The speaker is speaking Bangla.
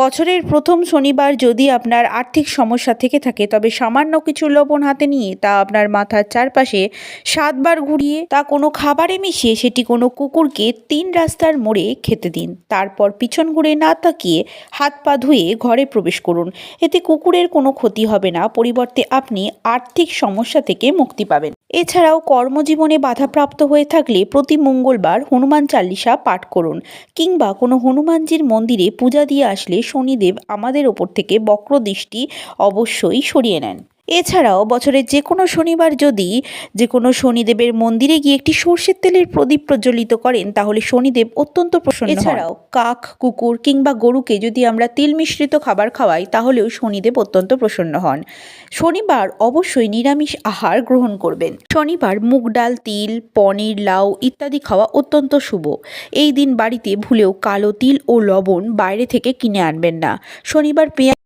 বছরের প্রথম শনিবার যদি আপনার আর্থিক সমস্যা থেকে থাকে, তবে সামান্য কিছু লবণ হাতে নিয়ে তা আপনার মাথার চারপাশে সাতবার ঘুরিয়ে তা কোনো খাবারে মিশিয়ে সেটি কোনো কুকুরকে তিন রাস্তার মোড়ে খেতে দিন। তারপর পিছন ঘুরে না তাকিয়ে হাত পা ধুয়ে ঘরে প্রবেশ করুন। এতে কুকুরের কোনো ক্ষতি হবে না, পরিবর্তে আপনি আর্থিক সমস্যা থেকে মুক্তি পাবেন। এছাড়াও কর্মজীবনে বাধাপ্রাপ্ত হয়ে থাকলে প্রতি মঙ্গলবার হনুমান চাল্লিশা পাঠ করুন, কিংবা কোনো হনুমানজির মন্দিরে পূজা দিয়ে আসলে শনিদেব আমাদের ওপর থেকে বক্রদৃষ্টি অবশ্যই সরিয়ে নেন। এছাড়াও বছরের যে কোনো শনিবার যদি যে কোনো শনিদেবের মন্দিরে গিয়ে একটি সর্ষের তেলের প্রদীপ প্রজ্বলিত করেন, তাহলে শনিদেব অত্যন্ত প্রসন্ন এছাড়াও কাক, কুকুর কিংবা গরুকে যদি আমরা তিল মিশ্রিত খাবার খাওয়াই, তাহলেও শনিদেব অত্যন্ত প্রসন্ন হন। শনিবার অবশ্যই নিরামিষ আহার গ্রহণ করবেন। শনিবার মুগ ডাল, তিল, পনির, লাউ ইত্যাদি খাওয়া অত্যন্ত শুভ। এই দিন বাড়িতে ভুলেও কালো তিল ও লবণ বাইরে থেকে কিনে আনবেন না। শনিবার পেঁয়াজ